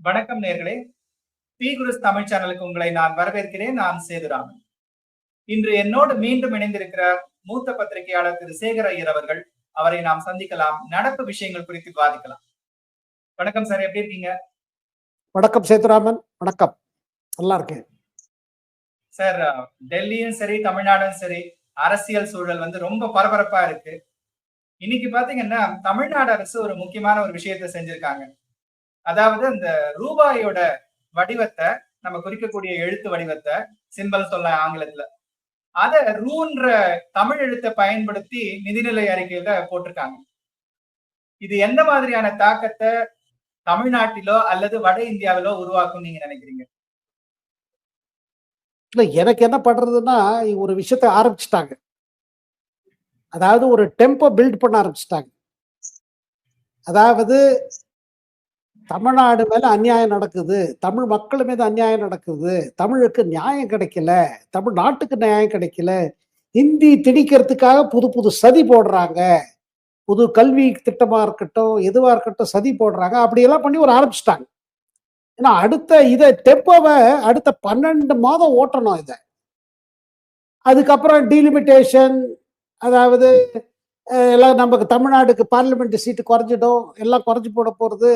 வணக்கம் நேர்களே. பி குருஸ் தமிழ் சேனலுக்கு உங்களை நான் வரவேற்கிறேன். நான் சேதுராமன் இன்று என்னோடு மீண்டும் இணைந்திருக்கிற மூத்த பத்திரிகையாளர் திரு சேகர் ஐயர் அவர்கள் அவரை நாம் சந்திக்கலாம். நடப்பு விஷயங்கள் குறித்து விவாதிக்கலாம். வணக்கம் சார் எப்படி இருக்கீங்க? வணக்கம் சேதுராமன். வணக்கம். நல்லா இருக்கேன். சார் டெல்லியும் சரி தமிழ்நாடும் சரி அரசியல் சூழல் வந்து ரொம்ப பரபரப்பா இருக்கு. இன்னைக்கு பாத்தீங்கன்னா தமிழ்நாடு அரசு ஒரு முக்கியமான ஒரு விஷயத்தை செஞ்சிருக்காங்க. அதாவது அந்த ரூபாயோட வடிவத்தை நம்ம குறிக்கக்கூடிய எழுத்து வடிவத்தை சிம்பல் சொல்ல ஆங்கிலத்துல. அத ரூன்ற தமிழ் எழுத்தை பயன்படுத்தி நிதிநிலை அறிக்கையில போட்டிருக்காங்க. இது எந்த மாதிரியான தாக்கத்தை தமிழ்நாட்டிலோ அல்லது வட இந்தியாவிலோ உருவாக்கும் நீங்க நினைக்கிறீங்க? இல்ல எனக்கு என்ன பண்றதுன்னா ஒரு விஷயத்த ஆரம்பிச்சிட்டாங்க. அதாவது ஒரு டெம்போ பில்ட் பண்ண ஆரம்பிச்சிட்டாங்க. அதாவது தமிழ்நாடு மேல அநியாயம் நடக்குது. தமிழ் மக்கள் மீது அநியாயம் நடக்குது. தமிழுக்கு நியாயம் கிடைக்கல. தமிழ் நாட்டுக்கு நியாயம் கிடைக்கல. ஹிந்தி திணிக்கிறதுக்காக புது புது சதி போடுறாங்க. புது கல்வி திட்டமா இருக்கட்டும் எதுவா இருக்கட்டும் சதி போடுறாங்க. அப்படியெல்லாம் பண்ணி ஒரு ஆரம்பிச்சிட்டாங்க. ஏன்னா அடுத்த இதை டெப்போவை அடுத்த பன்னெண்டு மாதம் ஓட்டணும் இதை. அதுக்கப்புறம் டீலிமிட்டேஷன் அதாவது எல்லாம் நமக்கு தமிழ்நாடுக்கு பார்லிமெண்ட் சீட்டு குறைஞ்சிடும். எல்லாம் குறைஞ்சி போட போறது.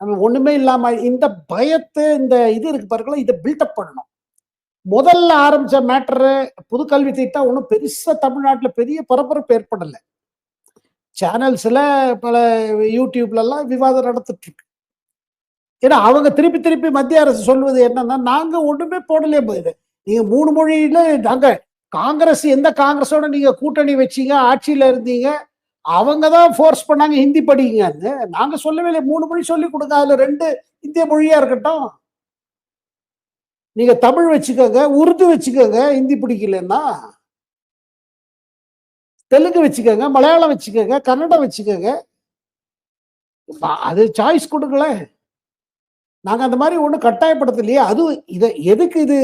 நம்ம ஒண்ணுமே இல்லாம இந்த பயத்தை இந்த இது இருக்கு பாருங்களா இதை பில்டப் பண்ணணும். முதல்ல ஆரம்பிச்ச மேட்டரு புது கல்வி திட்டம் ஒன்றும் பெருசா தமிழ்நாட்டில் பெரிய பரபரப்பு ஏற்படலை. சேனல்ஸ்ல பல யூடியூப்ல எல்லாம் விவாதம் நடத்திட்டு இருக்கு. ஏன்னா அவங்க திருப்பி திருப்பி மத்திய அரசு சொல்வது என்னன்னா நாங்க ஒண்ணுமே போடலையே போயிடு நீங்க மூணு மொழியில நாங்க காங்கிரஸ் எந்த காங்கிரஸோட நீங்க கூட்டணி வச்சீங்க ஆட்சியில இருந்தீங்க அவங்க தான் ஃபோர்ஸ் பண்ணாங்க ஹிந்தி படிங்கன்னு நாங்க சொல்லவே இல்லை மூணு மொழி சொல்லி கொடுங்க அதுல ரெண்டு இந்திய மொழியா இருக்கட்டும். நீங்க தமிழ் வச்சுக்கோங்க உருது வச்சுக்கோங்க ஹிந்தி பிடிக்கலன்னா. தெலுங்கு வச்சுக்கோங்க மலையாளம் வச்சுக்கோங்க கன்னடம் வச்சுக்கோங்க. அது சாய்ஸ் கொடுங்களேன். நாங்க அந்த மாதிரி ஒன்றும் கட்டாயப்படுத்தலையே. அது இதை எதுக்கு இது?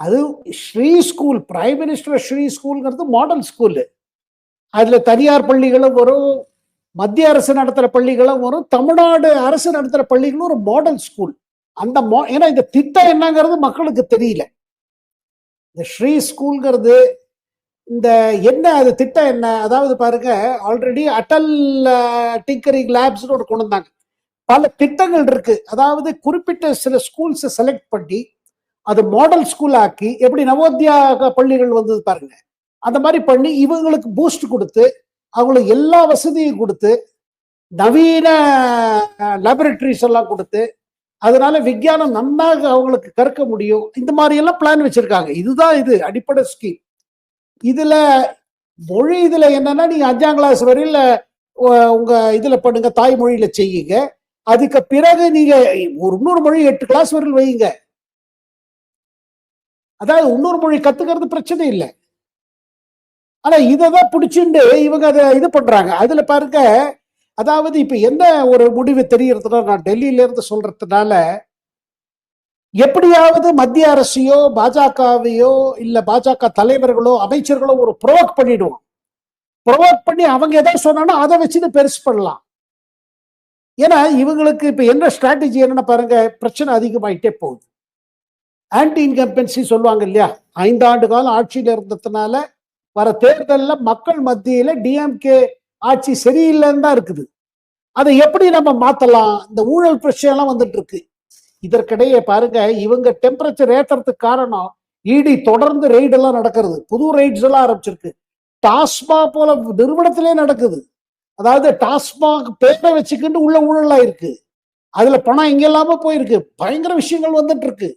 அது Shri school prime minister Shri ஸ்கூல்ங்கிறது model school அதுல தனியார் பள்ளிகளும் வரும் மத்திய அரசு நடத்துகிற பள்ளிகளும் வரும் தமிழ்நாடு அரசு நடத்துற பள்ளிகளும் ஒரு மாடல் ஸ்கூல் அந்த மோ ஏன்னா இந்த திட்டம் என்னங்கிறது மக்களுக்கு தெரியல. இந்த ஸ்ரீ ஸ்கூல்ங்கிறது இந்த என்ன அது திட்டம் என்ன? அதாவது பாருங்க ஆல்ரெடி அட்டல் டிங்கரிங் லேப்ஸ்னு ஒரு கொண்டு வந்தாங்க. பல திட்டங்கள் இருக்கு. அதாவது குறிப்பிட்ட சில ஸ்கூல்ஸை செலக்ட் பண்ணி அது மாடல் ஸ்கூல் ஆக்கி எப்படி நவோத்யா பள்ளிகள் வந்தது பாருங்க. அந்த மாதிரி பண்ணி இவங்களுக்கு பூஸ்ட் கொடுத்து அவங்களுக்கு எல்லா வசதியும் கொடுத்து நவீன லேபரட்டரிஸ் எல்லாம் கொடுத்து அதனால விஞ்ஞானம் நன்னாக அவங்களுக்கு கற்க முடியும். இந்த மாதிரி எல்லாம் பிளான் வச்சிருக்காங்க. இதுதான் இது அடிப்படை ஸ்கீம் இதுல மொழி இதுல என்னன்னா நீங்க அஞ்சாம் கிளாஸ் வரையில உ- உங்க இதுல பண்ணுங்க தாய்மொழியில செய்யுங்க. அதுக்கு பிறகு நீங்க ஒரு இன்னொரு மொழி எட்டு கிளாஸ் வரையில் வையுங்க. அதாவது இன்னொரு மொழி கத்துக்கிறது பிரச்சனை இல்லை. ஆனா இததான் பிடிச்சிண்டு இவங்க அதை இது பண்றாங்க. அதுல பாருங்க அதாவது இப்ப என்ன ஒரு முடிவு தெரியறதுன்னா நான் டெல்லியில இருந்து சொல்றதுனால எப்படியாவது மத்திய அரசையோ பாஜகவையோ இல்ல பாஜக தலைவர்களோ அமைச்சர்களோ ஒரு ப்ரொவோக் பண்ணிடுவோம். ப்ரொவோக் பண்ணி அவங்க எதாவது சொன்னாங்கன்னா அதை வச்சுட்டு பெருசு பண்ணலாம். ஏன்னா இவங்களுக்கு இப்ப என்ன ஸ்ட்ராட்டஜி என்னன்னு பாருங்க பிரச்சனை அதிகமாயிட்டே போகுது. ஆன்டி இன்கம்பன்சி சொல்லுவாங்க இல்லையா? ஐந்தாண்டு காலம் ஆட்சியில இருந்ததுனால வர தேர்தல்ல மக்கள் மத்தியில டிஎம்கே ஆட்சி சரியில்லைன்னு தான் இருக்குது. அதை எப்படி நம்ம மாத்தலாம்? இந்த ஊழல் பிரச்சனை எல்லாம் வந்துட்டு இருக்கு இதற்கிடையே பாருங்க இவங்க டெம்பரேச்சர் ஏத்துறதுக்கு காரணம் இடி தொடர்ந்து ரெய்டு எல்லாம் நடக்கிறது. புது ரைட்ஸ் எல்லாம் ஆரம்பிச்சிருக்கு. டாஸ்மா போல நிறுவனத்திலே நடக்குது. அதாவது டாஸ்மாக் பேரை வச்சுக்கிட்டு உள்ள ஊழலா இருக்கு அதுல பணம் எங்க இல்லாம போயிருக்கு. பயங்கர விஷயங்கள் வந்துட்டு இருக்கு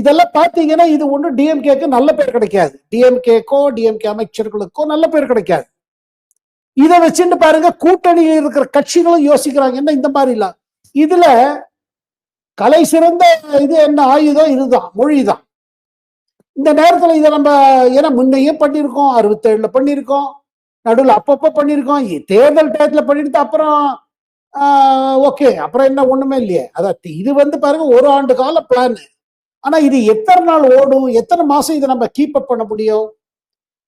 இதெல்லாம் பார்த்தீங்கன்னா இது ஒன்றும் டிஎம்கேக்கு நல்ல பேர் கிடைக்காது. டிஎம்கேக்கோ டிஎம்கே அமைச்சர்களுக்கோ நல்ல பேர் கிடைக்காது. இதை வச்சுட்டு பாருங்க கூட்டணியில் இருக்கிற கட்சிகளும் யோசிக்கிறாங்க என்ன இந்த மாதிரி இல்ல இதுல கலை சிறந்த இது என்ன ஆயுதம் இதுதான் மொழிதான். இந்த நேரத்துல இதை நம்ம ஏன்னா முன்னையே பண்ணியிருக்கோம் அறுபத்தேழுல பண்ணியிருக்கோம் நடுவில் அப்பப்போ பண்ணியிருக்கோம் தேர்தல் டயத்தில் பண்ணிட்டு அப்புறம் ஓகே அப்புறம் என்ன ஒண்ணுமே இல்லையே. அதான் இது வந்து பாருங்க ஒரு ஆண்டு கால பிளான் ஆனா இது எத்தனை நாள் ஓடும்? எத்தனை மாசம் இதை நம்ம கீப் அப் பண்ண முடியும்?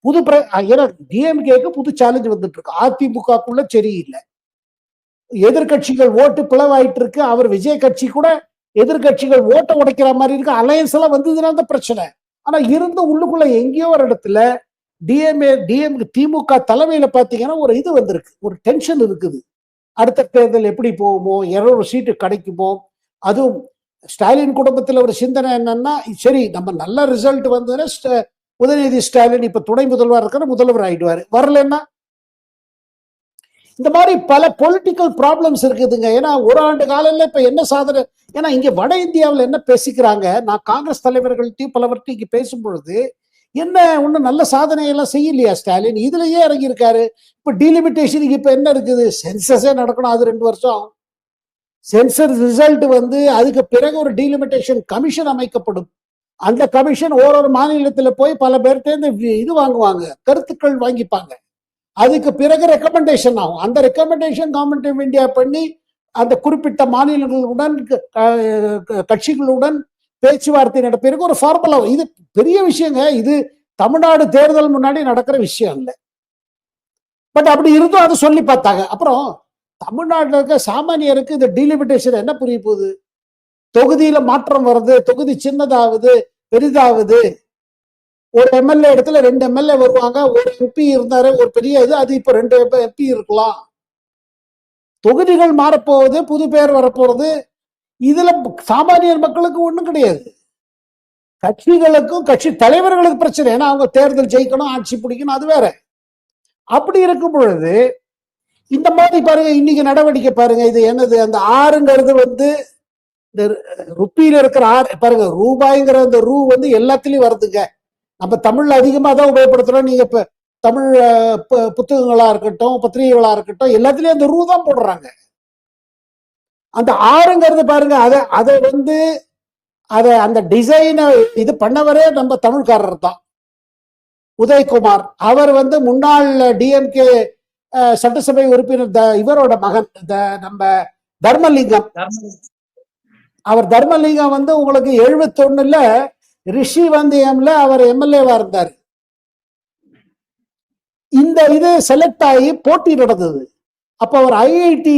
புது பிர- ஏன்னா டிஎம்கேக்கு புது சேலஞ்ச் வந்துட்டு இருக்கு அதிமுகக்குள்ள சரியில்லை. எதிர்க்கட்சிகள் ஓட்டு பிளவாயிட்டு இருக்கு அவர் விஜய் கட்சி கூட எதிர்க்கட்சிகள் ஓட்டை உடைக்கிற மாதிரி இருக்கு. அலையன்ஸ் எல்லாம் வந்ததுனால தான் பிரச்சனை. ஆனா இருந்த உள்ளுக்குள்ள எங்கேயோ ஒரு இடத்துல டிஎம்ஏ டிஎம் திமுக தலைமையில பாத்தீங்கன்னா ஒரு இது வந்திருக்கு. ஒரு டென்ஷன் இருக்குது. அடுத்த தேர்தல் எப்படி போகுமோ? இருநூறு சீட்டு கிடைக்குமோ? அதுவும் ஸ்டாலின் குடும்பத்துல ஒரு சிந்தனை என்னன்னா சரி நம்ம நல்ல ரிசல்ட் வந்ததுன்னா ஸ்ட- உதயநிதி ஸ்டாலின் இப்ப துணை முதல்வர் இருக்கிற முதல்வர் ஆயிடுவாரு. வரலன்னா? இந்த மாதிரி பல பொலிட்டிக்கல் ப்ராப்ளம்ஸ் இருக்குதுங்க. ஏன்னா ஒரு ஆண்டு காலையில இப்ப என்ன சாதனை? ஏன்னா இங்க வட இந்தியாவில் என்ன பேசிக்கிறாங்க? நான் காங்கிரஸ் தலைவர்கள்ட்டையும் பலவர்கிட்டையும் இங்க பேசும் பொழுது என்ன ஒன்றும் நல்ல சாதனையெல்லாம் செய்யலையா ஸ்டாலின்? இதுலயே இறங்கி இருக்காரு இப்ப டீலிமிட்டேஷனுக்கு இப்ப என்ன இருக்குது? சென்சஸே நடக்கணும். அது ரெண்டு வருஷம். சென்சர் ரிசல்ட் வந்து அதுக்கு பிறகு ஒரு டீலிமிட்டேஷன் கமிஷன் அமைக்கப்படும். அந்த கமிஷன் ஓரொரு மாநிலத்துல போய் பல பேர்கிட்டேருந்து இது வாங்குவாங்க கருத்துக்கள் வாங்கிப்பாங்க. அதுக்கு பிறகு ரெக்கமெண்டேஷன் ஆகும். அந்த ரெக்கமெண்டேஷன் கவர்மெண்ட் ஆஃப் இந்தியா பண்ணி அந்த குறிப்பிட்ட மாநிலங்களுடன் கட்சிகளுடன் பேச்சுவார்த்தை நட பிறகு ஒரு ஃபார்முலா இது பெரிய விஷயங்க. இது தமிழ்நாடு தேர்தல் முன்னாடி நடக்கிற விஷயம் இல்லை. பட் அப்படி இருந்தும் அதை சொல்லி பார்த்தாங்க. அப்புறம் தமிழ்நாட்டில் இருக்க சாமானியருக்கு இந்த டீலிமிட்டேஷன் என்ன புரிய போகுது? தொகுதியில மாற்றம் வருது தொகுதி சின்னதாகுது பெரிதாகுது. ஒரு எம்எல்ஏ இடத்துல ரெண்டு எம்எல்ஏ வருவாங்க ஒரு எம்பி இருந்தாரு ஒரு பெரிய இது அது இப்ப ரெண்டு எம்பி இருக்கலாம். தொகுதிகள் மாறப்போகுது புது பேர் வரப்போறது இதுல சாமானியர் மக்களுக்கு ஒண்ணும் கிடையாது. கட்சிகளுக்கும் கட்சி தலைவர்களுக்கு பிரச்சனை. ஏன்னா அவங்க தேர்தல் ஜெயிக்கணும் ஆட்சி பிடிக்கணும் அது வேற. அப்படி இருக்கும் பொழுது இந்த மாதிரி பாருங்க இன்னைக்கு நடவடிக்கை பாருங்க. இது என்னது? அந்த ஆறுங்கிறது வந்து இந்த ருப்பியில இருக்கிற ஆறு பாருங்க ரூபாய்ங்கிற அந்த ரூ வந்து எல்லாத்துலயும் வருதுங்க. நம்ம தமிழ்ல அதிகமா தான் உபயோகப்படுத்துறோம். நீங்க இப்ப தமிழ் பு- புத்தகங்களா இருக்கட்டும் பத்திரிகைகளா இருக்கட்டும் எல்லாத்துலயும் அந்த ரூ தான் போடுறாங்க. அந்த ஆறுங்கிறது பாருங்க அதை அதை வந்து அதை அந்த டிசைனை இது பண்ணவரே நம்ம தமிழ்காரர் தான். உதயகுமார். அவர் வந்து முன்னாள் டிஎம்கே சட்டசபை உறுப்பினர் த- இவரோட மகன் த- நம்ம தர்மலிங்கம். அவர் தர்மலிங்கம் வந்து உங்களுக்கு 71 ரிஷி வந்தியம்ல அவர் எம்எல்ஏவா இருந்தார். இந்த இது செலக்ட் ஆகி போட்டி நடந்தது. அப்ப அவர் ஐஐடி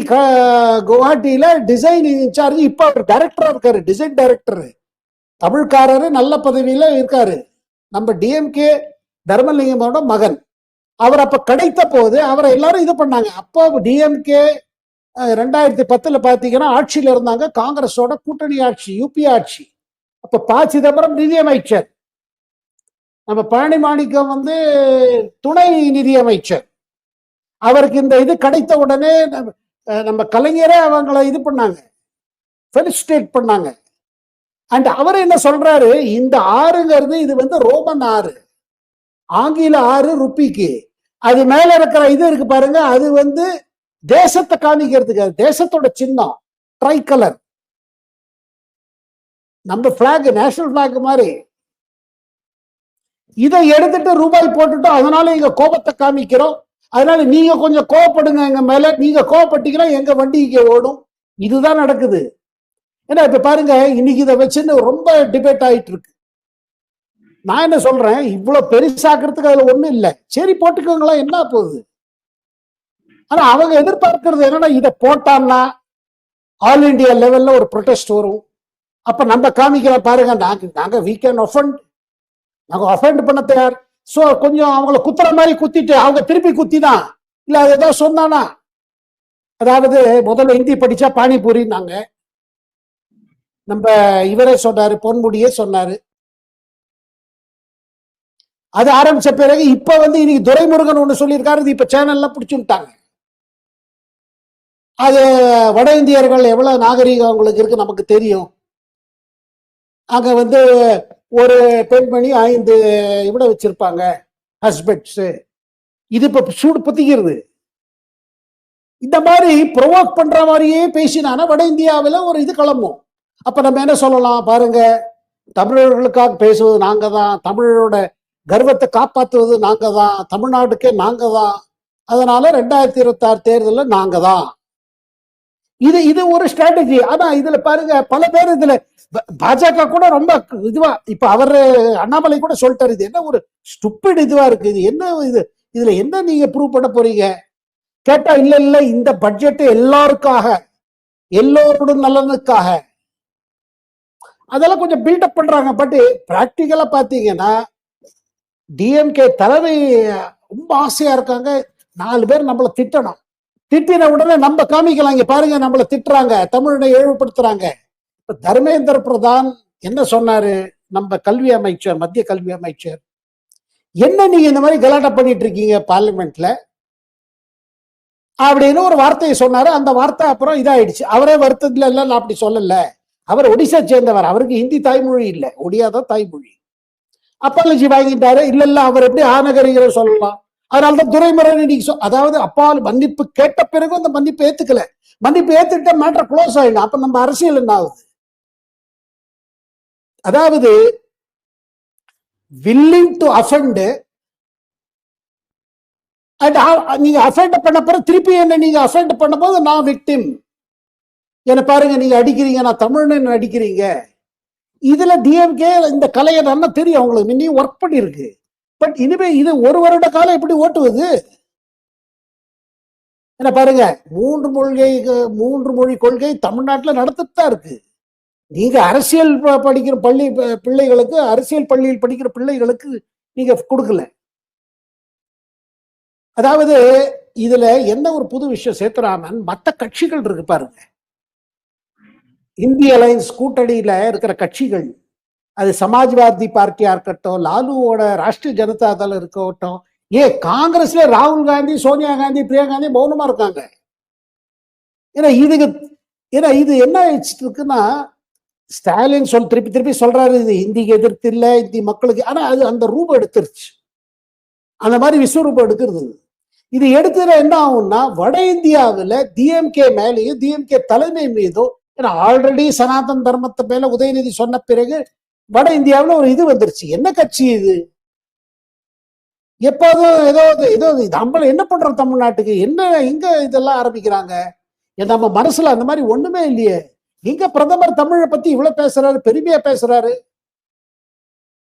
குவாஹாட்டியில டிசைன் இன்சார்ஜ் இப்ப அவர் டைரக்டரா இருக்காரு டிசைன் டைரக்டர் தமிழ்காரரு நல்ல பதவியில இருக்காரு. நம்ம டிஎம்கே தர்மலிங்கமோட மகன். அவர் அப்ப கிடைத்த போது அவரை எல்லாரும் இது பண்ணாங்க. அப்போ டிஎம்கே ரெண்டாயிரத்தி பத்துல பாத்தீங்கன்னா ஆட்சியில இருந்தாங்க. காங்கிரஸோட கூட்டணி ஆட்சி யூபி ஆட்சி. அப்ப ப. சிதம்பரம் நிதியமைச்சர் நம்ம பழனி மாணிக்கம் வந்து துணை நிதியமைச்சர் அவருக்கு இந்த இது கிடைத்த உடனே நம்ம- நம்ம கலைஞரே அவங்கள இது பண்ணாங்க. ஃபெலிசிட்டேட் பண்ணாங்க. அண்ட் அவர் என்ன சொல்றாரு? இந்த ஆறுங்கிறது இது வந்து ரோமன் ஆறு. ஆங்கில ஆறு ருப்பிக்கு. அது மேல இருக்கிற இது இருக்கு பாருங்க அது வந்து தேசத்தை காமிக்கிறதுக்கு தேசத்தோட சின்னம் ட்ரை கலர் நம்ம பிளாக் நேஷனல் பிளாக் மாதிரி. இதை எடுத்துட்டு ரூபாய் போட்டுட்டோம் அதனால எங்க கோபத்தை காமிக்கிறோம். அதனால நீங்க கொஞ்சம் கோவப்படுங்க எங்க மேல நீங்க கோவப்பட்டீங்கன்னா எங்க வண்டி இங்க ஓடும். இதுதான் நடக்குது. ஏன்னா இப்ப பாருங்க இன்னைக்கு இதை வச்சுன்னு ரொம்ப டிபேட் ஆயிட்டு இருக்கு. நான் என்ன சொல்றேன்? இவ்வளவு பெருசாக்குறதுக்கு அதுல ஒண்ணும் இல்லை. சரி போட்டுக்கோங்களா என்ன போகுது? ஆனா அவங்க எதிர்பார்க்கறது என்னன்னா இதை போட்டான்னா ஆல் இந்தியா லெவல்ல ஒரு ப்ரொடெஸ்ட் வரும். அப்ப நம்ம காமிக்கிற பாருங்க நாங்க நாங்க வீ கேன் ஒஃபண்ட் நாங்க ஒஃபண்ட் பண்ண தயார். சோ கொஞ்சம் அவங்கள குத்துற மாதிரி குத்திட்டு அவங்க திருப்பி குத்திதான். இல்ல அது ஏதோ சொன்னானா? அதாவது முதல்ல ஹிந்தி படிச்சா பானிபூரின்னாங்க. நம்ம இவரே சொன்னாரு பொன்முடியே சொன்னாரு. அது ஆரம்பிச்ச பிறகு இப்ப வந்து இன்னைக்கு துரைமுருகன் ஒண்ணு சொல்லியிருக்காரு. இது இப்ப சேனல்லாம் பிடிச்சுட்டாங்க அது வட இந்தியர்கள் எவ்வளவு நாகரீகம் அவங்களுக்கு இருக்கு நமக்கு தெரியும். அங்க வந்து ஒரு பெண்மணி ஐந்து இவ்வளவு வச்சிருப்பாங்க ஹஸ்பண்ட்ஸ் இது இப்ப சூடு புத்திக்கிறது. இந்த மாதிரி ப்ரொவோக் பண்ற மாதிரியே பேசினானா வட இந்தியாவில் ஒரு இது கிளம்பும். அப்ப நம்ம என்ன சொல்லலாம்? பாருங்க தமிழர்களுக்காக பேசுவது நாங்க தான் தமிழரோட கர்வத்தை காப்பாற்றுவது நாங்க தான் தமிழ்நாட்டுக்கே நாங்க தான் அதனால ரெண்டாயிரத்தி இருபத்தி ஆறு தேர்தலில் நாங்க தான் இது இது ஒரு ஸ்ட்ராட்டஜி ஆனா இதுல பாருங்க பல பேர் இதுல பாஜக கூட ரொம்ப இதுவா இப்ப அவர் அண்ணாமலை கூட சொல்லிட்டாரு இது என்ன ஒரு ஸ்டுப்பிட் இதுவா இருக்கு? இது என்ன இது? இதுல என்ன நீங்க ப்ரூவ் பண்ண போறீங்க? கேட்டா இல்ல இல்ல இந்த பட்ஜெட் எல்லாருக்காக எல்லோருடைய நலனுக்காக. அதெல்லாம் கொஞ்சம் பில்டப் பண்றாங்க. பட் பிராக்டிக்கலா பாத்தீங்கன்னா டிஎம்கே தலைமை ரொம்ப ஆசையா இருக்காங்க. நாலு பேர் நம்மள திட்டணும். திட்டின உடனே நம்ம காமிக்கலாம் இங்க பாருங்க நம்மள திட்டுறாங்க. தமிழனை இழிவுபடுத்துறாங்க இப்ப தர்மேந்திர பிரதான் என்ன சொன்னாரு? நம்ம கல்வி அமைச்சர் மத்திய கல்வி அமைச்சர். என்ன நீங்க இந்த மாதிரி கலாட்டா பண்ணிட்டு இருக்கீங்க பார்லிமெண்ட்ல? அப்படின்னு ஒரு வார்த்தையை சொன்னாரு. அந்த வார்த்தை அப்புறம் இதாயிடுச்சு. அவரே வருத்தத்துல இல்ல நான் அப்படி சொல்லல. அவர் ஒடிசா சேர்ந்தவர். அவருக்கு ஹிந்தி தாய்மொழி இல்லை. ஒடியா தான் தாய்மொழி. அப்பாலஜி வாங்கிட்டாரு. இல்ல இல்ல அவர் எப்படி ஆநகரிகர சொல்லலாம்? அதனாலதான் துரைமுறை நீங்க அதாவது அப்பால் மன்னிப்பு கேட்ட பிறகு அந்த மன்னிப்பு ஏத்துக்கல. மன்னிப்பு ஏத்துக்கிட்ட மேட்டர் க்ளோஸ் ஆயிடும். அப்ப நம்ம அரசியல் என்ன ஆகுது? அதாவது வில்லிங் டு அஃபெண்ட் அண்ட் நீங்க அஃபெண்ட் பண்ண பிறகு திருப்பி என்ன நீங்க அஃபெண்ட் பண்ணும்போது நான் விக்டிம் என்ன பாருங்க நீங்க அடிக்கிறீங்க நான் தமிழ்னு அடிக்கிறீங்க. இதுல டிஎம்கே இந்த கலையை நல்லா தெரியும் அவங்களுக்கு. முன்னையும் ஒர்க் பண்ணிருக்கு பட் இனிமே இது ஒரு வருட காலம் எப்படி ஓட்டுவது? என்ன பாருங்க மூன்று மொழி மூன்று மொழி கொள்கை தமிழ்நாட்டில் நடத்திட்டு தான் இருக்கு. நீங்க அரசியல் ப- படிக்கிற பள்ளி பிள்ளைகளுக்கு அரசியல் பள்ளியில் படிக்கிற பிள்ளைகளுக்கு நீங்க கொடுக்கல. அதாவது இதுல என்ன ஒரு புது விஷயம் சேத்துராமன் மற்ற கட்சிகள் இருக்கு பாருங்க. இந்திய அலையன்ஸ் கூட்டணியில இருக்கிற கட்சிகள் அது சமாஜ்வாதி பார்ட்டியா இருக்கட்டும் லாலுவோட ராஷ்டிரிய ஜனதா தளம் இருக்கட்டும் ஏ காங்கிரஸ்ல ராகுல் காந்தி சோனியா காந்தி பிரியா காந்தி மௌனமா இருக்காங்க? ஏன்னா இதுக்கு ஏன்னா இது என்ன ஆயிடுச்சு இருக்குன்னா ஸ்டாலின் சொல் திருப்பி திருப்பி சொல்றாரு இது இந்திக்கு எதிர்த்து இல்லை இந்தி மக்களுக்கு ஆனா அது அந்த ரூபம் எடுத்துருச்சு. அந்த மாதிரி விஸ்வரூபம் எடுக்கிறது. இது எடுத்துற என்ன ஆகும்னா வட இந்தியாவில் டிஎம்கே மேலேயும் டிஎம்கே தலைமை மீதும் ஏன்னா ஆல்ரெடி சனாதன் தர்மத்தை மேல உதயநிதி சொன்ன பிறகு வட இந்தியாவுல ஒரு இது வந்துருச்சு. என்ன கட்சி இது? எப்போதும் ஏதோ இது- ஏதோ நம்மள என்ன பண்றோம் தமிழ்நாட்டுக்கு? என்ன எங்க இதெல்லாம் ஆரம்பிக்கிறாங்க? நம்ம மனசுல அந்த மாதிரி ஒண்ணுமே இல்லையே. இங்க பிரதமர் தமிழை பத்தி இவ்வளவு பேசுறாரு பெருமையா பேசுறாரு.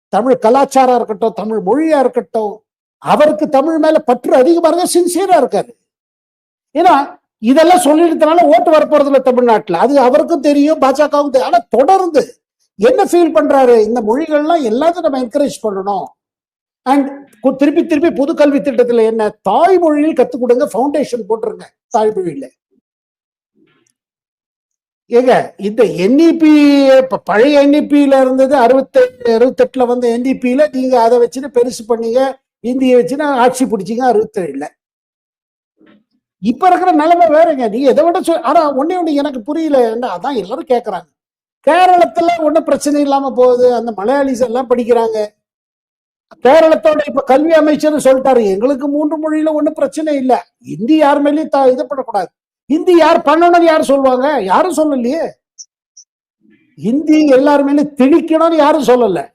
தமிழ் கலாச்சாரம் இருக்கட்டும் தமிழ் மொழியா இருக்கட்டும் அவருக்கு தமிழ் மேல பற்று அதிகமா இருக்க சின்சியரா இருக்காரு. ஏன்னா இதெல்லாம் சொல்லிடுறதுனால ஓட்டு வரப்போறது இல்லை தமிழ்நாட்டில். அது அவருக்கும் தெரியும் பாஜகவுக்கும் தெரியும். ஆனா தொடர்ந்து என்ன ஃபீல் பண்றாரு? இந்த மொழிகள்லாம் எல்லாத்தையும் நம்ம என்கரேஜ் பண்ணணும். அண்ட் திருப்பி திருப்பி புது கல்வி திட்டத்துல என்ன? தாய்மொழியில் கத்துக் கொடுங்க ஃபவுண்டேஷன் போட்டுருங்க தாய்மொழியில. ஏங்க இந்த என்இபி பழைய என்இபியில இருந்தது அறுபத்தி அறுபத்தெட்டுல வந்த என்இபியில நீங்க அதை வச்சுட்டு பெருசு பண்ணீங்க இந்தியை வச்சுன்னா ஆட்சி பிடிச்சிங்க அறுபத்தேழுல. இப்ப இருக்கிற நிலைமை வேறங்க. நீ எதை விட சொல் ஆனா ஒன்னே ஒண்ணு எனக்கு புரியல. என்ன அதான் எல்லாரும் கேக்குறாங்க. கேரளத்துல ஒண்ணும் பிரச்சனை இல்லாம போகுது. அந்த மலையாளிஸ் எல்லாம் படிக்கிறாங்க. கேரளத்தோட இப்ப கல்வி அமைச்சர் சொல்லிட்டாரு எங்களுக்கு மூன்று மொழியில ஒன்னும் பிரச்சனை இல்ல. இந்தி யார் மேலேயும் த- இது பண்ணக்கூடாது இந்தி யார் பண்ணணும்னு யார் சொல்லுவாங்க? யாரும் சொல்லலையே. ஹிந்தி எல்லார் திணிக்கணும்னு யாரும் சொல்லல.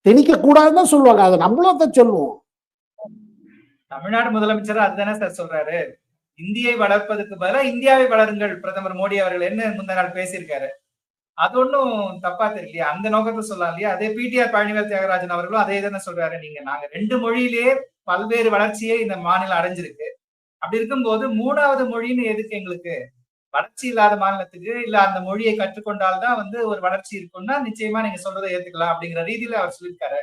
திணிக்க கூடாதுன்னு சொல்லுவாங்க. அதை நம்மளும் தான் சொல்லுவோம். தமிழ்நாடு முதலமைச்சர் அதுதானே சார் சொல்றாரு. இந்தியை வளர்ப்பதற்கு பதிலாக இந்தியாவை வளருங்கள் பிரதமர் மோடி அவர்கள் என்ன முந்த நாள் பேசியிருக்காரு. அது ஒண்ணும் தப்பா தெரியலையா. அந்த நோக்கத்தை சொல்லலாம் இல்லையா? அதே பிடிஆர் பழனிவேல் தியாகராஜன் அவர்களும் அதே தானே சொல்றாரு. நீங்க நாங்க ரெண்டு மொழியிலேயே பல்வேறு வளர்ச்சியை இந்த மாநிலம் அடைஞ்சிருக்கு. அப்படி இருக்கும்போது மூணாவது மொழின்னு எதுக்கு எங்களுக்கு? வளர்ச்சி இல்லாத மாநிலத்துக்கு இல்ல அந்த மொழியை கற்றுக்கொண்டால்தான் வந்து ஒரு வளர்ச்சி இருக்கும்னா நிச்சயமா நீங்க சொல்றதை ஏத்துக்கலாம் அப்படிங்கிற ரீதியில அவர் சொல்லியிருக்காரு.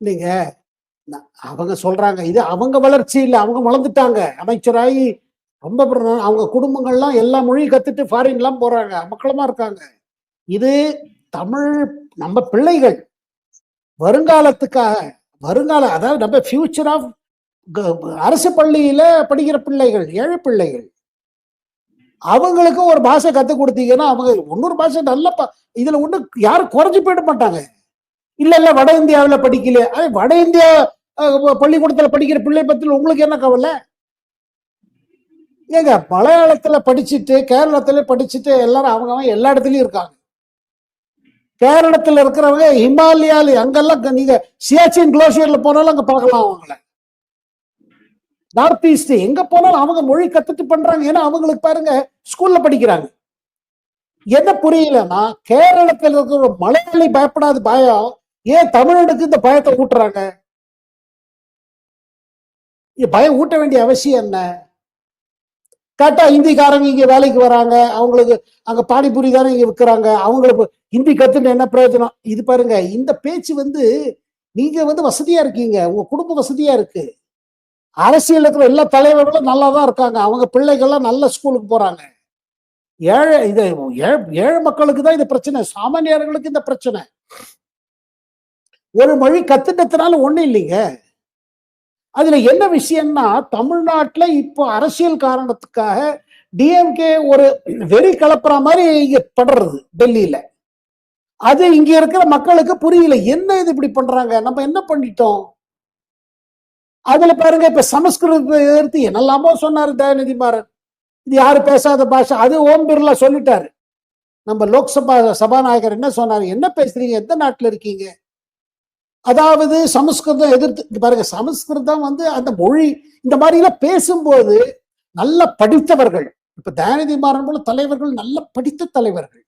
இல்லைங்க அவங்க சொல்றாங்க இது அவங்க வளர்ச்சி இல்லை அவங்க வளர்ந்துட்டாங்க. அமைச்சராகி ரொம்ப அவங்க குடும்பங்கள்லாம் எல்லா மொழியும் கத்துட்டு ஃபாரின்லாம் போறாங்க மக்களமா இருக்காங்க. இது தமிழ் நம்ம பிள்ளைகள் வருங்காலத்துக்காக வருங்கால அதாவது நம்ம ஃபியூச்சர் ஆஃப் அரசு பள்ளியில படிக்கிற பிள்ளைகள் ஏழை பிள்ளைகள் அவங்களுக்கு ஒரு பாஷை கத்து கொடுத்தீங்கன்னா அவங்க இன்னொரு பாஷை நல்ல ப- இதுல ஒண்ணு யாரும் குறைஞ்சு போயிட மாட்டாங்க. இல்ல இல்ல வட இந்தியாவில படிக்கல. அது வட இந்தியா பள்ளிக்கூடத்தில் படிக்கிற பிள்ளை பத்தில் உங்களுக்கு என்ன கவலை? ஏங்க மலையாளத்தில் படிச்சுட்டு கேரளத்துல படிச்சுட்டு எல்லாரும் அவங்க அவங்க எல்லா இடத்துலயும் இருக்காங்க. கேரளத்தில் இருக்கிறவங்க ஹிமாலயால அங்கெல்லாம் நீங்க சியாச்சின் குளோசியர்ல போனாலும் அங்க பார்க்கலாம் அவங்கள. நார்த் ஈஸ்ட் எங்க போனாலும் அவங்க மொழி கத்துட்டு பண்றாங்க. ஏன்னா அவங்களுக்கு பாருங்க ஸ்கூல்ல படிக்கிறாங்க. என்ன புரியலன்னா கேரளத்தில் இருக்கிற மலையாளி பயப்படாத பயம் ஏன் தமிழனுக்கு இந்த பயத்தை ஊட்டுறாங்க? பயம் ஊட்ட வேண்டிய அவசியம் என்ன? கேட்டா ஹிந்திக்காரங்க இங்க வேலைக்கு வராங்க அவங்களுக்கு அங்க பானிபூரி தானே இங்க விற்கிறாங்க அவங்களுக்கு ஹிந்தி கத்துட்டு என்ன பிரயோஜனம்? இது பாருங்க இந்த பேச்சு வந்து நீங்க வந்து வசதியா இருக்கீங்க உங்க குடும்ப வசதியா இருக்கு. அரசியல் இருக்கிற எல்லா தலைவர்களும் நல்லா தான் இருக்காங்க அவங்க பிள்ளைகள்லாம் நல்ல ஸ்கூலுக்கு போறாங்க. ஏழை இது ஏழை ஏழை மக்களுக்கு தான் இது பிரச்சனை சாமானியர்களுக்கு இந்த பிரச்சனை. ஒரு மொழி கத்துட்டதுனால ஒண்ணும் இல்லைங்க. அதுல என்ன விஷயம்னா தமிழ்நாட்டுல இப்போ அரசியல் காரணத்துக்காக டிஎம்கே ஒரு வெறி கலப்புற மாதிரி இங்க படுறது டெல்லியில. அது இங்க இருக்கிற மக்களுக்கு புரியல. என்ன இது இப்படி பண்றாங்க? நம்ம என்ன பண்ணிட்டோம்? அதுல பாருங்க இப்ப சமஸ்கிருதத்தை எதிர்த்து என்னெல்லாமோ சொன்னாரு தயாநிதி மாறன். இது யாரு பேசாத பாஷை. அது ஓம் பிர்லா சொல்லிட்டாரு. நம்ம லோக்சபா சபாநாயகர் என்ன சொன்னாரு? என்ன பேசுறீங்க? எந்த நாட்டுல இருக்கீங்க? அதாவது சமஸ்கிருதம் எதிர்த்து பாருங்க சமஸ்கிருதம் வந்து அந்த மொழி இந்த மாதிரிலாம் பேசும்போது நல்ல படித்தவர்கள் இப்ப தயாநிதி மாறன் போல தலைவர்கள் நல்ல படித்த தலைவர்கள்.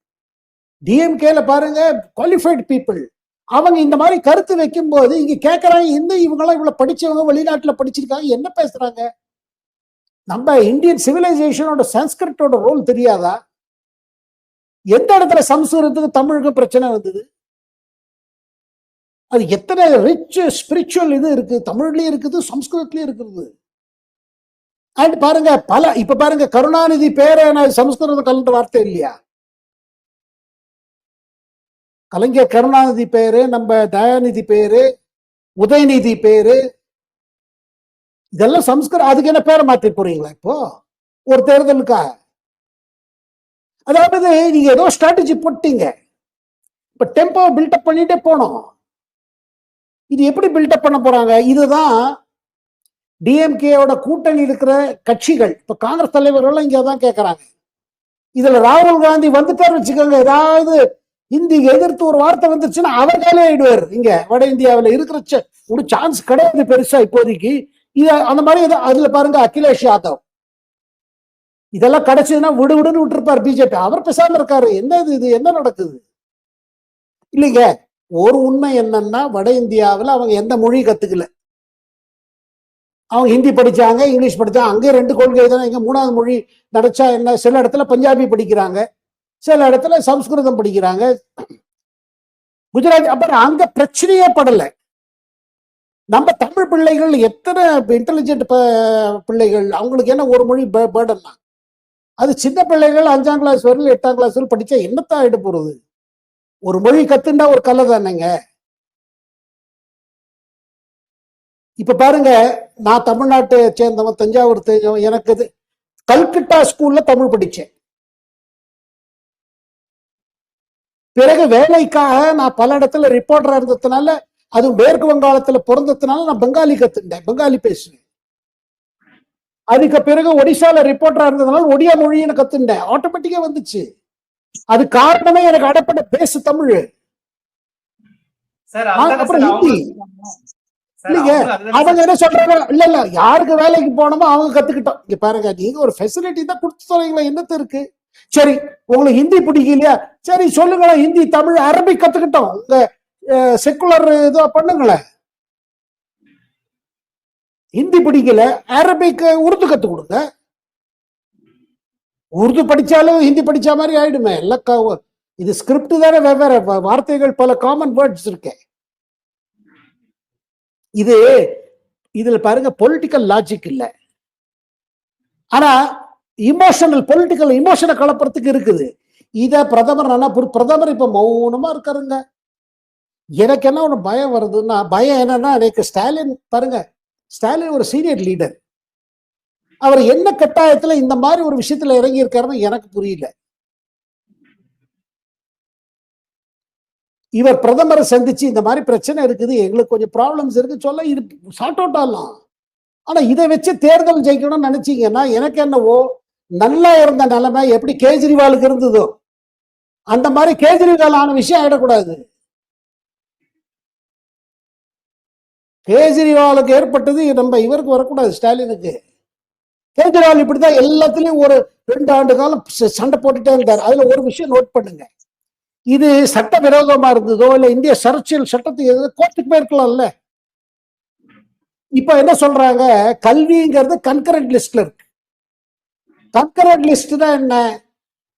டிஎம்கேல பாருங்க குவாலிஃபைடு பீப்புள் அவங்க இந்த மாதிரி கருத்து வைக்கும்போது இங்க கேட்கறாங்க என்ன இவங்கெல்லாம் இவ்வளவு படிச்சவங்க வெளிநாட்டுல படிச்சிருக்காங்க என்ன பேசுறாங்க? நம்ம இந்தியன் சிவிலைசேஷனோட சன்ஸ்கிருட்டோட ரோல் தெரியாதா? எந்த இடத்துல சமஸ்கிருதத்துக்கு தமிழுக்கு பிரச்சனை வந்தது? அது எத்தனை ரிச் ஸ்பிரிச்சுவல் இது இருக்கு. தமிழ்லயும் இருக்குது சம்ஸ்கிருதத்திலயும் இருக்குது. அண்ட் பாருங்க பல இப்ப பாருங்க கருணாநிதி பேரை நான் சமஸ்கிருத கலந்த வார்த்தை இல்லையா? கலைஞர் கருணாநிதி பேரு நம்ம தயாநிதி பேரு உதயநிதி பேரு. இதெல்லாம் சம்ஸ்கிருதம் அதுக்கு என்ன பேரை மாத்தி போறீங்களா இப்போ? ஒரு தேர்தலுக்கா? அதாவது நீங்க ஏதோ ஸ்ட்ராட்டஜி போட்டீங்க. இப்ப டெம்போ பில்டப் பண்ணிட்டே போனோம். இது எப்படி பில்டப் பண்ண போறாங்க? இதுதான் டிஎம்கேயோட கூட்டணி இருக்கிற கட்சிகள். இப்ப காங்கிரஸ் தலைவர்கள் இங்க தான் கேட்கறாங்க இதுல ராகுல் காந்தி வந்துட்டாரு வச்சுக்கோங்க. ஏதாவது இந்தி எதிர்த்து ஒரு வார்த்தை வந்துருச்சுன்னா அவர் காலே ஆயிடுவார். இங்க வட இந்தியாவில் இருக்கிற ஒரு சான்ஸ் கிடையாது பெருசா இப்போதைக்கு. இது அந்த மாதிரி அதுல பாருங்க அகிலேஷ் யாதவ். இதெல்லாம் கிடைச்சதுன்னா விடு விடுன்னு விட்டுருப்பார் பிஜேபி அவர் பேசாம இருக்காரு. என்ன இது? இது என்ன நடக்குது? இல்லைங்க. ஒரு உண்மை என்னன்னா வட இந்தியாவில் அவங்க எந்த மொழி கத்துக்கல. அவங்க ஹிந்தி படிச்சாங்க இங்கிலீஷ் படிச்சாங்க அங்கே ரெண்டு கொள்கை தானே இங்கே மூணாவது மொழி நடச்சா என்ன? சில இடத்துல பஞ்சாபி படிக்கிறாங்க சில இடத்துல சம்ஸ்கிருதம் படிக்கிறாங்க. குஜராத் அப்புறம் அங்க பிரச்சனையே படலை. நம்ம தமிழ் பிள்ளைகள் எத்தனை இன்டெலிஜென்ட் பிள்ளைகள் அவங்களுக்கு என்ன ஒரு மொழி பேர்டன் தான் அது சின்ன பிள்ளைகள் அஞ்சாம் கிளாஸ் வரையில் எட்டாம் கிளாஸ் வரையில் படித்தா என்னத்தான் ஆகிட்டு போகிறது ஒரு மொழி கத்துண்டா ஒரு கலை தானேங்க. இப்ப பாருங்க நான் தமிழ்நாட்டை சேர்ந்தவன் தஞ்சாவூர் தெரிஞ்சவன் எனக்கு இது கல்கட்டா ஸ்கூல்ல தமிழ் படிச்சேன். பிறகு வேலைக்காக நான் பல இடத்துல ரிப்போர்ட்டரா இருந்ததுனால அதுவும் மேற்கு வங்காளத்துல பிறந்ததுனால நான் பெங்காலி கத்துட்டேன் பெங்காலி பேசுவேன். அதுக்கு பிறகு ஒடிசால ரிப்போர்ட்டரா இருந்ததுனால ஒடியா மொழியை கத்துட்டேன் ஆட்டோமேட்டிக்கா வந்துச்சு. அது காரணமே எனக்கு அடப்பட்ட பேசு தமிழ். அப்புறம் ஹிந்தி. இல்லைங்க, அவங்க என்ன சொல்றாங்க? இல்ல இல்ல யாருக்கு வேலைக்கு போனோமோ அவங்க கத்துக்கிட்டோம். இங்க பாருங்க நீங்க ஒரு ஃபெசிலிட்டி தான் கொடுத்து சொல்றீங்களா என்னத்து இருக்கு? சரி உங்களுக்கு ஹிந்தி பிடிக்கலையா? சரி சொல்லுங்களேன் ஹிந்தி தமிழ் அரபிக் கத்துக்கிட்டோம். உங்க செக்குலர் இதோ பண்ணுங்களேன். ஹிந்தி பிடிக்கல அரபிக் உருது கத்து கொடுங்க. உருது படிச்சாலும் ஹிந்தி படித்த மாதிரி ஆயிடுமே. எல்லாம் இது ஸ்கிரிப்ட் தானே வெவ்வேறு வார்த்தைகள் பல காமன் வேர்ட்ஸ் இருக்கு. இது இதுல பாருங்க பொலிட்டிக்கல் லாஜிக் இல்லை. ஆனா இமோஷனல் பொலிட்டிக்கல் இமோஷனை கலப்புறதுக்கு இருக்குது. இத பிரதமர் ஆனா பிரதமர் இப்ப மௌனமா இருக்காருங்க. எனக்கு என்ன ஒரு பயம் வருதுன்னா பயம் என்னன்னா எனக்கு ஸ்டாலின் பாருங்க ஸ்டாலின் ஒரு சீனியர் லீடர் அவர் என்ன கட்டாயத்துல இந்த மாதிரி ஒரு விஷயத்துல இறங்கி இருக்காருன்னு எனக்கு புரியல. இவர் பிரதமரை சந்திச்சு இந்த மாதிரி பிரச்சனை இருக்குது எங்களுக்கு கொஞ்சம் ப்ராப்ளம்ஸ் இருக்கு சொல்ல இது ஷார்ட் அவுட் ஆகலாம் ஆனா இதை வச்சு தேர்தல் ஜெயிக்கணும்னு நினைச்சீங்கன்னா எனக்கு என்னவோ நல்லா இருந்த நிலைமை எப்படி கேஜ்ரிவாலுக்கு இருந்ததோ அந்த மாதிரி கேஜ்ரிவால் ஆன விஷயம் ஆயிடக்கூடாது. கேஜ்ரிவாலுக்கு ஏற்பட்டது நம்ம இவருக்கு வரக்கூடாது ஸ்டாலினுக்கு. கேஜ்ரிவால் இப்படிதான் எல்லாத்துலயும் ஒரு ரெண்டு ஆண்டு காலம் ச- சண்டை போட்டுட்டே இருந்தார். அதுல ஒரு விஷயம் நோட் பண்ணுங்க. இது சட்ட விரோதமா இருந்ததோ இல்ல இந்திய சரச்சியல் சட்டத்துக்கு எதிராக கோர்ட்டுக்கு போயிருக்கலாம்ல? இப்ப என்ன சொல்றாங்க? கல்விங்கிறது கன்கரண்ட் லிஸ்ட்ல இருக்கு. கன்கரண்ட் தான் என்ன?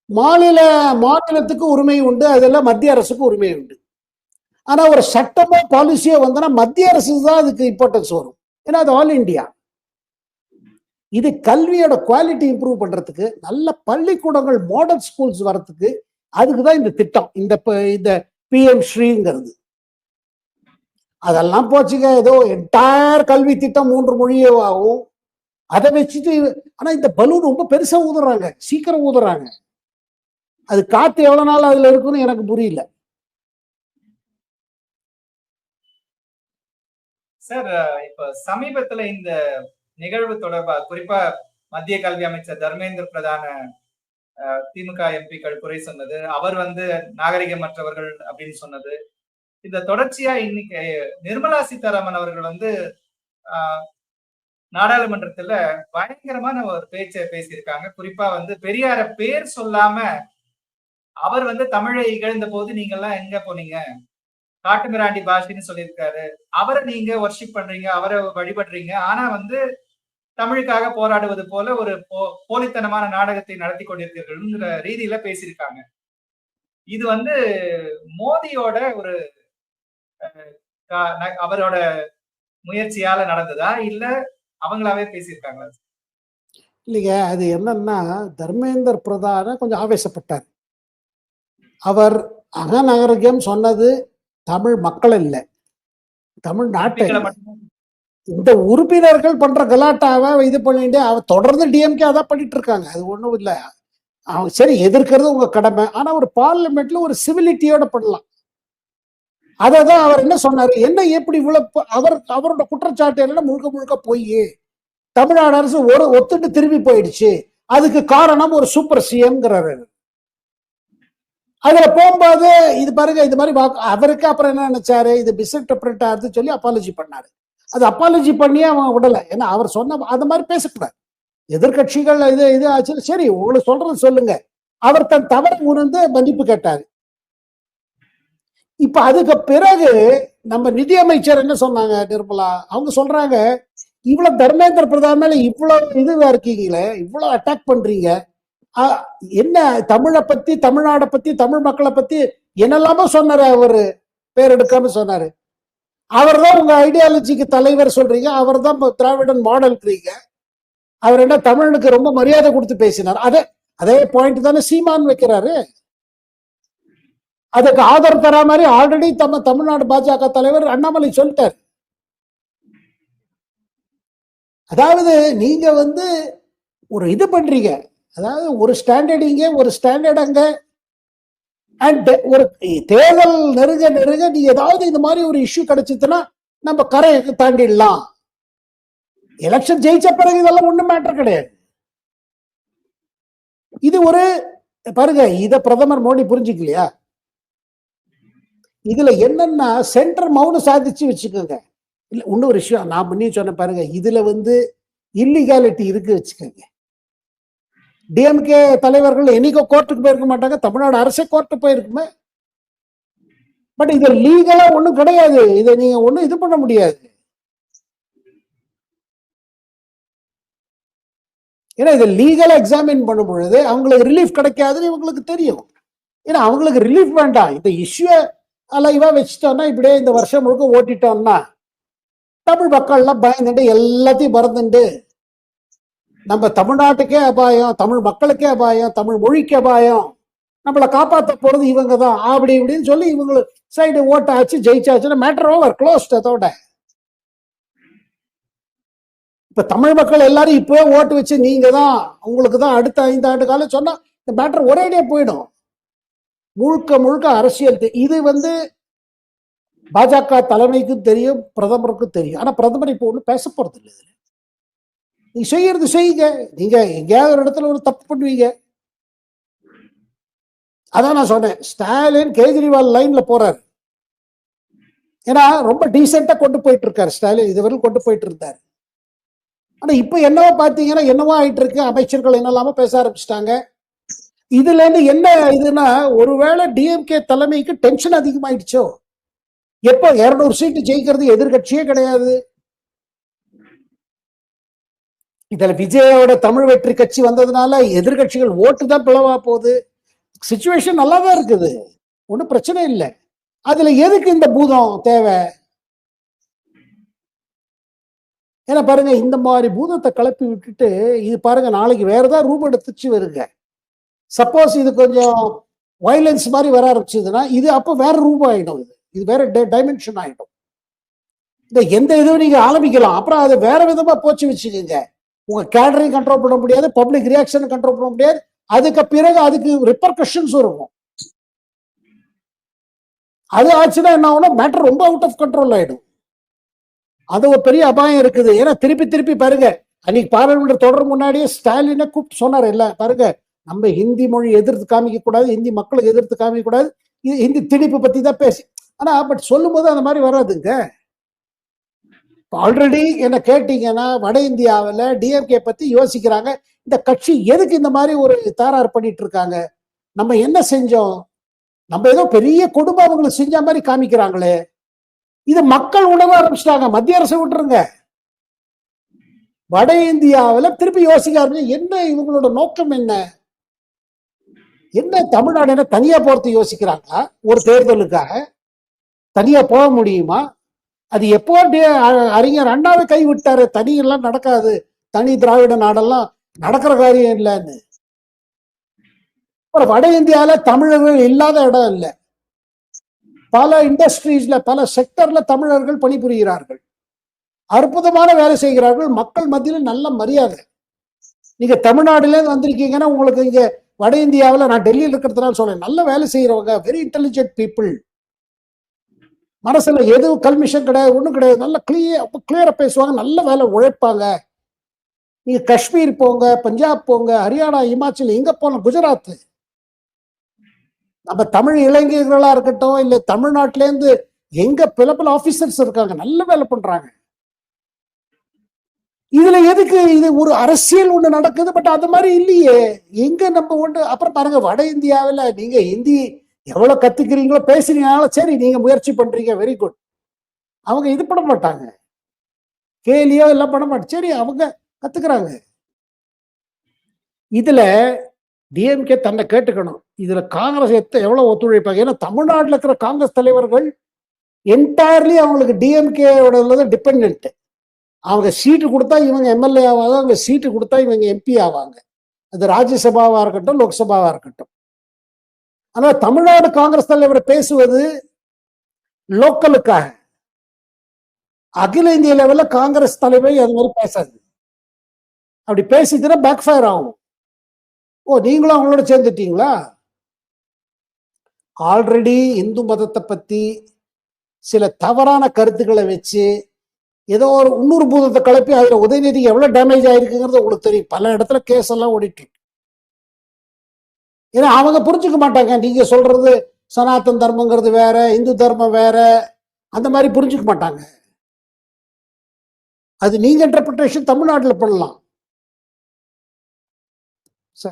மாநில மாநிலத்துக்கு உரிமை உண்டு அதெல்லாம் மத்திய அரசுக்கு உரிமை உண்டு. ஆனா ஒரு சட்டமோ பாலிசியோ வந்தனா மத்திய அரசு தான் அதுக்கு இம்பார்ட்டன்ஸ் வரும். ஏன்னா அது ஆல் இந்தியா இது கல்வியோட குவாலிட்டி இம்ப்ரூவ் பண்றதுக்கு நல்ல பள்ளிக்கூடங்கள் மாடல் ஸ்கூல்ஸ் வர்றதுக்கு அதுக்கு தான் இந்த திட்டம். இந்த ப- இந்த பிஎம் ஸ்ரீங்கிறது. அதெல்லாம் போச்சுங்க. ஏதோ என்டையர் கல்வி திட்டம் மூன்று மொழியே ஆகும் அதை வச்சுட்டு ஆனா இந்த பலூன் ரொம்ப பெருசா ஊதுறாங்க. சீக்கிரம் ஊதுறாங்க. அது காத்து எவ்வளவு நாள் அதுல இருக்குன்னு எனக்கு புரியல. சார் இப்ப சமீபத்துல இந்த நிகழ்வு தொடர்பா குறிப்பா மத்திய கல்வி அமைச்சர் தர்மேந்திர பிரதான அஹ், திமுக எம்பிக்கள் குறை சொன்னது அவர் வந்து நாகரிகமற்றவர்கள் அப்படின்னு சொன்னது. இந்த தொடர்ச்சியா இன்னைக்கு நிர்மலா சீதாராமன் அவர்கள் வந்து ஆஹ், நாடாளுமன்றத்துல பயங்கரமான ஒரு பேச்சை பேசியிருக்காங்க. குறிப்பா வந்து பெரியார பேர் சொல்லாம அவர் வந்து தமிழை இகழ்ந்த போது நீங்க எல்லாம் எங்க போனீங்க? காட்டுமிராண்டி பாஷைன்னு சொல்லியிருக்காரு. அவரை நீங்க ஒர்ஷிப் பண்றீங்க அவரை வழிபடுறீங்க. ஆனா வந்து தமிழுக்காக போராடுவது போல ஒரு போ- போலித்தனமான நாடகத்தை நடத்தி கொண்டிருக்கிறீர்கள்ங்கிற ரீதியில பேசியிருக்காங்க. இது வந்து மோதியோட ஒரு கா- ந- அவரோட முயற்சியால நடந்ததா? இல்ல அவங்களாவே பேசியிருக்காங்களா? இல்லைங்க அது என்னன்னா தர்மேந்தர் பிரதான கொஞ்சம் ஆவேசப்பட்டார். அவர் அகநாகரிகம் சொன்னது தமிழ் மக்கள் இல்லை தமிழ்நாட்டை இந்த உறுப்பினர்கள் பண்ற கலாட்டாவை இது பண்ணிட்டு அவ தொடர்ந்து டிஎம்கே அதான் பண்ணிட்டு இருக்காங்க. அது ஒண்ணும் இல்ல. அவங்க சரி எதிர்க்கிறது உங்க கடமை. ஆனா ஒரு பார்லிமெண்ட்ல ஒரு சிவிலிட்டியோட பண்ணலாம். அதை தான் அவர் என்ன சொன்னாரு? என்ன எப்படி இவ்வளவு அவர் அவரோட குற்றச்சாட்டு என்னன்னா முழுக்க முழுக்க பொய் தமிழ்நாடு அரசு ஒரு ஒத்துட்டு திரும்பி போயிடுச்சு. அதுக்கு காரணம் ஒரு சூப்பர் சிஎம்ங்கிறாரு அதுல போகும்போது இது பாருங்க இது மாதிரி வாக்கு- அவருக்கு அப்புறம் என்ன நினைச்சாரு? இது மிஸ்இன்டர்பிரட் ஆகுது சொல்லி அப்பாலஜி பண்ணாரு. அது அப்பாலஜி பண்ணியே அவன் விடல. ஏன்னா அவர் சொன்ன அந்த மாதிரி பேசக்கூடாது. எதிர்கட்சிகள் இது இது ஆச்சு. சரி உங்களுக்கு சொல்றது சொல்லுங்க. அவர் தன் தவறை உணர்ந்து மன்னிப்பு கேட்டாரு. இப்ப அதுக்கு பிறகு நம்ம நிதியமைச்சர் என்ன சொன்னாங்க நிர்மலா? அவங்க சொல்றாங்க இவ்வளவு தர்மேந்திர பிரதான் மேல இவ்வளவு இதுவா இருக்கீங்களே இவ்வளவு அட்டாக் பண்றீங்க என்ன தமிழை பத்தி தமிழ்நாடை பத்தி தமிழ் மக்களை பத்தி என்னெல்லாமோ சொன்னாரு அவரு பேர் எடுக்காம சொன்னாரு. அவர் தான் உங்க ஐடியாலஜிக்கு தலைவர் சொல்றீங்க அவர் தான் திராவிடன் மாடல்ன்றீங்க அவர் என்ன தமிழனுக்கு ரொம்ப மரியாதை கொடுத்து பேசினார். அதே அதே பாயிண்ட் தானே சீமான் வைக்கிறாரு. அதுக்கு ஆதரவு தரா மாதிரி ஆல்ரெடி தம்ம தமிழ்நாடு பாஜக தலைவர் அண்ணாமலை சொல்லிட்டார். அதாவது நீங்க வந்து ஒரு இது பண்றீங்க. அதாவது ஒரு ஸ்டாண்டர்ட் இங்கே ஒரு ஸ்டாண்டர்ட் அங்க. அண்ட் ஒரு தேர்தல் நெருங்க நெருங்க நீ ஏதாவது இந்த மாதிரி ஒரு இஷ்யூ கிடைச்சிதுன்னா நம்ம கரையை தாண்டிடலாம். எலெக்ஷன் ஜெயிச்ச பிறகு இதெல்லாம் ஒண்ணும் மேட்டர் கிடையாது. இது ஒரு பாருங்க இத பிரதமர் மோடி புரிஞ்சுக்கலையா? இதுல என்னன்னா சென்டர் மௌனம் சாதிச்சு வச்சுக்கோங்க. இல்ல இன்னொரு விஷயம் நான் முன்னே சொன்ன பாருங்க இதுல வந்து இல்லீகாலிட்டி இருக்கு வச்சுக்கோங்க. டிஎம்கே தலைவர்கள் என்னைக்கோ கோர்ட்டுக்கு போயிருக்க மாட்டாங்க. தமிழ்நாடு அரசே கோர்ட்டு போயிருக்குமே. பட் இது லீகலா ஒண்ணும் கிடையாது. இதை நீங்க ஒண்ணும் இது பண்ண முடியாது. ஏன்னா இதை லீகலா எக்ஸாமின் பண்ணும் பொழுது அவங்களுக்கு ரிலீஃப் கிடைக்காதுன்னு இவங்களுக்கு தெரியும். ஏன்னா அவங்களுக்கு ரிலீஃப் வேண்டாம். இந்த இஷ்யூ அலைவா வச்சுட்டோம்னா இப்படியே இந்த வருஷம் முழுக்க ஓட்டிட்டோம்னா தமிழ் மக்கள்லாம் பயந்துட்டு எல்லாத்தையும் மறந்துட்டு நம்ம தமிழ்நாட்டுக்கே அபாயம் தமிழ் மக்களுக்கே அபாயம் தமிழ் மொழிக்கு அபாயம். நம்மளை காப்பாற்ற போறது இவங்க தான். அப்படி இப்படின்னு சொல்லி இவங்களுக்கு சைடு ஓட்டாச்சு ஜெயிச்சாச்சுன்னா மேட்டர் ஓவர் க்ளோஸ்ட் அதோட இப்ப தமிழ் மக்கள் எல்லாரும் இப்பவே ஓட்டு வச்சு நீங்க தான் உங்களுக்கு தான் அடுத்த ஐந்து ஆண்டு காலம் சொன்னா இந்த மேட்டர் ஒரேடியே போயிடும். முழுக்க முழுக்க அரசியல் இது வந்து பாஜக தலைமைக்கும் தெரியும் பிரதமருக்கும் தெரியும். ஆனா பிரதமர் இப்போ ஒன்றும் பேச போறது இல்லை இதுல. நீங்க செய்யறது செய்யுங்க நீங்க எங்கேயாவது ஒரு இடத்துல ஒரு தப்பு பண்ணுவீங்க. அதான் நான் சொன்னேன். ஸ்டாலின் கேஜ்ரிவால் லைன்ல போறாரு. ஏன்னா ரொம்ப டீசெண்டா கொண்டு போயிட்டு இருக்காரு ஸ்டாலின் இதுவரை கொண்டு போயிட்டு இருந்தாரு ஆனா இப்ப என்னவோ பாத்தீங்கன்னா என்னவோ ஆயிட்டு இருக்கு அமைச்சர்கள் என்னெல்லாம பேச ஆரம்பிச்சிட்டாங்க. இதுல இருந்து என்ன இதுன்னா ஒருவேளை டிஎம்கே தலைமைக்கு டென்ஷன் அதிகமாயிடுச்சோ? எப்போ இருநூறு சீட்டு ஜெயிக்கிறது எதிர்கட்சியே கிடையாது. இதுல விஜயோட தமிழ் வெற்றி கட்சி வந்ததுனால எதிர்கட்சிகள் ஓட்டு தான் பிளவா போகுது. சுச்சுவேஷன் நல்லா தான் இருக்குது. ஒன்றும் பிரச்சனை இல்லை. அதுல எதுக்கு இந்த பூதம் தேவை? ஏன்னா பாருங்க இந்த மாதிரி பூதத்தை கிளப்பி விட்டுட்டு இது பாருங்க நாளைக்கு வேற ஏதாவது ரூபம் எடுத்துச்சு வருங்க. சப்போஸ் இது கொஞ்சம் வயலன்ஸ் மாதிரி வர ஆரம்பிச்சதுன்னா இது அப்போ வேற ரூபம் ஆயிடும் இது. இது வேற டைமென்ஷன் ஆயிடும். இந்த எந்த இதுவும் நீங்க ஆரம்பிக்கலாம். அப்புறம் அதை வேற விதமா போச்சு வச்சுக்கோங்க. உங்க கேடரையும் கண்ட்ரோல் பண்ண முடியாது பப்ளிக் ரியாக்ஷனை கண்ட்ரோல் பண்ண முடியாது. அதுக்கு பிறகு அதுக்கு ரிப்பர்கஷன்ஸ் இருக்கும் அது ஆச்சுன்னா என்ன ஆகும்னா மேட்டர் ரொம்ப அவுட் ஆஃப் கண்ட்ரோல் ஆயிடும். அது ஒரு பெரிய அபாயம் இருக்குது. ஏன்னா திருப்பி திருப்பி பாருங்க. அன்னைக்கு பாராளுமன்ற தொடர் முன்னாடியே ஸ்டாலினை கூப்பிட்டு சொன்னார் இல்ல பாருங்க நம்ம ஹிந்தி மொழி எதிர்த்து காமிக்க கூடாது ஹிந்தி மக்களுக்கு எதிர்த்து காமிக்க கூடாது இது ஹிந்தி திணிப்பு பத்தி தான் பேசி ஆனா பட் சொல்லும் போது அந்த மாதிரி வராதுங்க. ஆல்ரெடி என்ன கேட்டீங்கன்னா வட இந்தியாவில் டிஎம்கே பத்தி யோசிக்கிறாங்க. இந்த கட்சி எதுக்கு இந்த மாதிரி ஒரு தாராறு பண்ணிட்டு இருக்காங்க? நம்ம என்ன செஞ்சோம்? நம்ம ஏதோ பெரிய குடும்பம் அவங்களுக்கு செஞ்ச மாதிரி காமிக்கிறாங்களே. இது மக்கள் உணர ஆரம்பிச்சிட்டாங்க. மத்திய அரசு விட்டுருங்க. வட இந்தியாவில் திருப்பி யோசிக்க ஆரம்பிச்சு என்ன இவங்களோட நோக்கம் என்ன? என்ன தமிழ்நாடு என்ன தனியா போறது யோசிக்கிறாங்களா? ஒரு தேர்தலுக்காக தனியா போக முடியுமா? அது எப்போ டே- அறிஞர் அண்ணாவை கை விட்டாரு தனி எல்லாம் நடக்காது. தனி திராவிட நாடெல்லாம் நடக்கிற காரியம் இல்லைன்னு. அப்புறம் வட இந்தியாவில தமிழர்கள் இல்லாத இடம் இல்லை. பல இண்டஸ்ட்ரீஸ்ல பல செக்டர்ல தமிழர்கள் பணிபுரிகிறார்கள். அற்புதமான வேலை செய்கிறார்கள். மக்கள் மத்தியில் நல்ல மரியாதை. நீங்க தமிழ்நாடுல இருந்து வந்திருக்கீங்கன்னா உங்களுக்கு இங்க வட இந்தியாவில் நான் டெல்லியில் இருக்கிறதுனால சொல்றேன். நல்ல வேலை செய்யறவங்க வெரி இன்டெலிஜென்ட் பீப்புள் மனசுல எதுவும் கல்மிஷன் கிடையாது ஒண்ணும் கிடையாது. நல்ல கிளியர் கிளியரா பேசுவாங்க நல்ல வேலை உழைப்பாங்க. நீங்க காஷ்மீர் போங்க பஞ்சாப் போங்க ஹரியானா இமாச்சல் எங்க போனோம் குஜராத். நம்ம தமிழ் இளைஞர்களா இருக்கட்டும் இல்ல தமிழ்நாட்டுல இருந்து எங்க பல பல ஆபீசர்ஸ் இருக்காங்க நல்ல வேலை பண்றாங்க. இதுல எதுக்கு இது ஒரு அரசியல் ஒண்ணு நடக்குது பட் அது மாதிரி இல்லையே. எங்க நம்ம ஒண்ணு அப்புறம் பாருங்க வட இந்தியாவில் நீங்க ஹிந்தி எவ்வளவு கத்துக்கிறீங்களோ பேசுறீங்கனால சரி நீங்க முயற்சி பண்றீங்க வெரி குட் அவங்க இது பண்ண மாட்டாங்க. கேலியோ எல்லாம் பண்ண மாட்டேன் சரி அவங்க கத்துக்கிறாங்க. இதுல டிஎம்கே தன்னை கேட்டுக்கணும். இதுல காங்கிரஸ் எத்த எவ்வளவு ஒத்துழைப்பாங்க? ஏன்னா தமிழ்நாட்டில் இருக்கிற காங்கிரஸ் தலைவர்கள் என்டையர்லி அவங்களுக்கு டிஎம்கேவோட டிபெண்ட் அவங்க சீட்டு கொடுத்தா இவங்க எம்எல்ஏ ஆவாங்க அவங்க சீட்டு கொடுத்தா இவங்க எம்பி ஆவாங்க. அது ராஜ்யசபாவா இருக்கட்டும் லோக்சபாவா இருக்கட்டும். ஆனா தமிழ்நாடு காங்கிரஸ் தலைவர் பேசுவது லோக்கலுக்காக. அகில இந்திய லெவல்ல காங்கிரஸ் தலைவர் அது மாதிரி பேசாது. அப்படி பேசிச்சுன்னா பேக் ஃபயர் ஆகும். ஓ நீங்களும் அவங்களோட சேர்ந்துட்டீங்களா? ஆல்ரெடி இந்து மதத்தை பத்தி சில தவறான கருத்துக்களை வச்சு ஏதோ ஒரு இன்னொரு பூதத்தை கலப்பி அதுல உதயநிதி எவ்வளவு டேமேஜ் ஆயிருக்குங்கிறது உங்களுக்கு தெரியும். பல இடத்துல கேஸ் எல்லாம் ஓடிட்டு இருக்கு. ஏன்னா அவங்க புரிஞ்சுக்க மாட்டாங்க. நீங்க சொல்றது சனாதன் தர்மங்கிறது வேற இந்து தர்மம் வேற அந்த மாதிரி புரிஞ்சுக்க மாட்டாங்க. அது நீங்க இன்டர்பிரிட்டேஷன் தமிழ்நாட்டில் பண்ணலாம்.